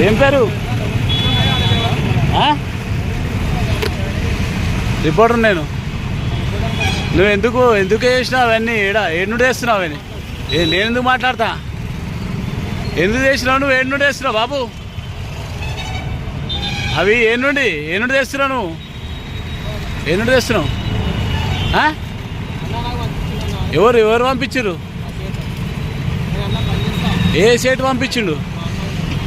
ఏం పేరు? ఆ? రిపోర్టర్ నేను. నువ్వు ఎందుకు ఎందుకు చేసినావు అవన్నీ? ఏడ ఏడు వేస్తున్నావు అవన్నీ? ఏ నేను ఎందుకు మాట్లాడతా? ఎందుకు చేసినావు నువ్వు? ఏడు నుండి వేస్తున్నావు బాబు? అవి ఏ నుండి ఏ నుండి తెస్తున్నావు నువ్వు? ఏ నుండి తెస్తున్నావు ఎవరు ఎవరు పంపించారు ఏ సేటు పంపించిండు?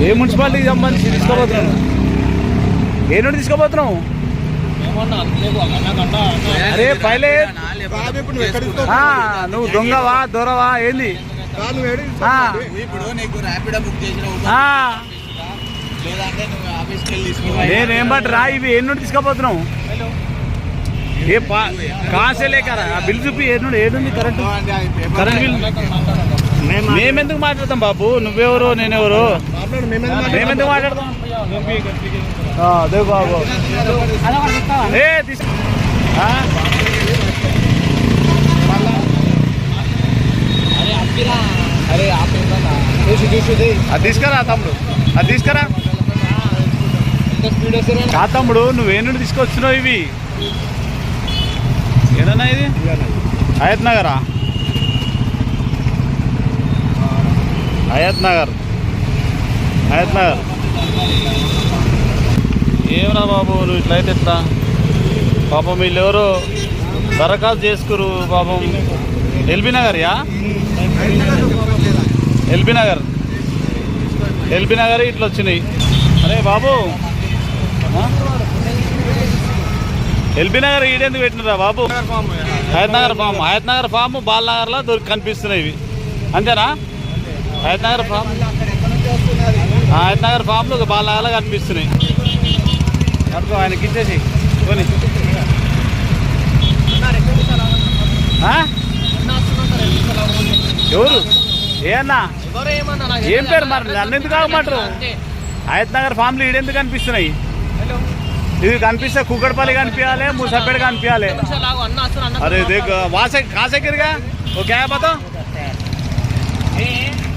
ఏ మున్సిపాలిటీకి సంబంధించి తీసుకోబోతున్నాను ఏ నుండి తీసుకోబోతున్నావు అరే పైలే. నువ్వు దొంగవా దొరవా ఏంది? ఇప్పుడు నీకు ర్యాపిడో బుక్ చేసిన నేనేం బట్ రా ఇవి ఏ నుండి తీసుకోబోతున్నావు ఏ పా కాసే లేకరా ఆ బిల్ చూపి ఏ నుండి ఏడుంది కరెంట్? Current bill. మేమెందుకు మాట్లాడతాం బాబు? నువ్వెవరు నేనెవరు? తీసుకురా తమ్ముడు. అది తీసుకురా. కా తమ్ముడు నువ్వే నుండి తీసుకొచ్చినావు ఇవి? ఏదన్నా ఇది? అయత్ నగరా? అయత్ నగర్. హయత్ నగర్ ఏమరా బాబు నువ్వు ఇట్లయితే ఎట్లా? పాపం వీళ్ళెవరు దరఖాస్తు చేసుకురు పాపం. ఎల్బీ నగర్ యా ఎల్బీ నగర్. ఎల్బీ నగర్ ఇట్లా వచ్చినాయి. అరే బాబు. ఎల్బీ నగర్ ఈడెందుకు పెట్టినరా బాబు? హయత్ నగర్ ఫామ్. హయత్ నగర్ ఫామ్ బాల్ నగర్లో దొరికి కనిపిస్తున్నాయి ఇవి. అంతేనా? హయత్ నగర్ ఫామ్. ఆయన ఫామ్లు పాపలు బాగా కనిపిస్తున్నాయి. ఆయన ఆయనకి ఇచ్చేసి కొని ఎవరు? ఏమన్నా ఏం పేరు మరి? నన్ను ఎందుకు కాకమాటరు హయత్నగర్ ఫామ్లు ఈడెందుకు కనిపిస్తున్నాయి? ఇది కనిపిస్తే కుక్కడపల్లి కనిపించాలి ముసాపేట కనిపించాలి. అరే దేఖ వాస కాసెక్కిరిగా ఓకే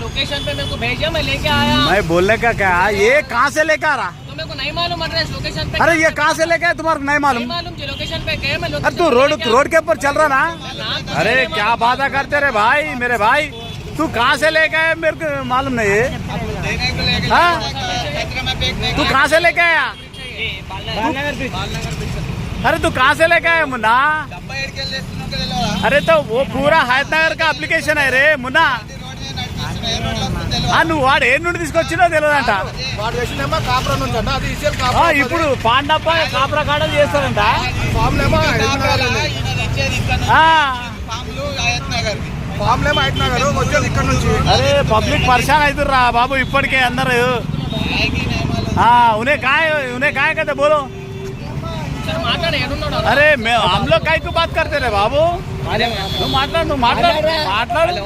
लोकेशन पे मेरे को भेजा मैं लेके आया। मैं बोलने का क्या? ये कहाँ से लेकर आ रहा? तो मेरे को नहीं मालूम एड्रेस लोकेशन पे अरे ये कहाँ से लेके आया? तुम्हारे नहीं नहीं मालूम। मालूम जो लोकेशन पे गए मैं अरे तू रोड रोड के ऊपर चल रहा ना? अरे क्या बात करते रे भाई मेरे भाई? तू कहाँ से लेके आया? मेरे को मालूम नहीं है। हाँ? तू कहाँ से लेके आया? अरे तू कहाँ से लेके आया मुन्ना? अरे तो वो पूरा हैदनगर का अप्लिकेशन है रे मुन्ना। నువ్వు వాడు ఏ నుండి తీసుకొచ్చినో తెలియదంట వాడు వేసిందేమో కాపురం నుంచి అంట అది ఇసేల్ ఆ, కాపురం ఇప్పుడు పాండప్ప కాపరా కాడ చేస్తారంట ఫామ్ లేమో ఆ, ఫామ్ లేమో అయినా గారు వచ్చేది ఇక్కడ నుంచి అరే పబ్లిక్ పరిశాన్ అవుతుర్రా బాబు ఇప్పటికే అందరు हाँ उन्हें काय उन्हें काय कहते बोलो सर మాట్లాడు ఏడున్నాడు अरे मैं हम लोग काय को बात करते रे बाबू నువ్వు మాట్లాడు నువ్వు మాట్లాడు మాట్లాడు पांडा पकाड़ा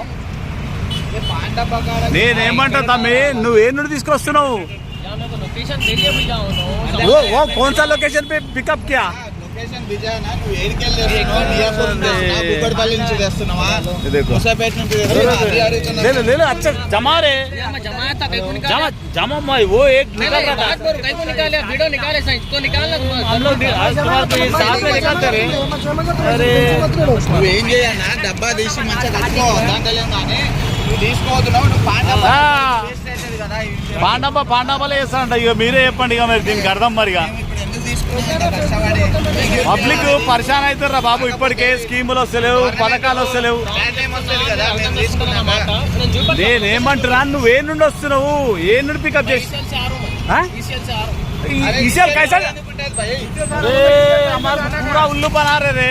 నేనేమంటా తమ్మి నువ్వు ఏ నుండి తీసుకొస్తున్నావు यहाँ मेरे को लोकेशन भेजिए मैं जाऊँ तो वो वो कौन सा लोकेशन पे पिकअप किया లొకేషన్ విజయనా నువ్వు ఏడికి వెళ్ళి బియాపూర్ తెస్తున్నావా బుక్కడపల్లి నుంచి తెస్తున్నావా ये देखो ముసాపేట నుంచి తెస్తున్నావా? అది అడుగుతున్నా. ले लो ले लो अच्छा जमा रे मैं जमाया था कहीं को जमा निकाला जमा मैं वो एक नहीं निकल नहीं रहा बात था करो कहीं को निकाले वीडियो निकाले सही इसको निकालना हम लोग नि- आज तुम्हारे को ये साथ में निकालते रे अरे నువ్వు ఏం చేయన్నా డబ్బా తీసి మంచిగా కట్టుకో దాంట్లో పాండవ పాండవలే చేస్తాండా ఇక మీరే చెప్పండి ఇక మరి దీనికి అర్థం మరి పబ్లిక్ పరిశాన్ అవుతారా బాబు ఇప్పటికే స్కీములు వస్తలేవు పథకాలు వస్తలేవు నేనేమంటున్నా నువ్వు ఏ నుండి వస్తున్నావు ఏ నుండి పికప్ చేసి కైసా ఉల్లు పనారేరే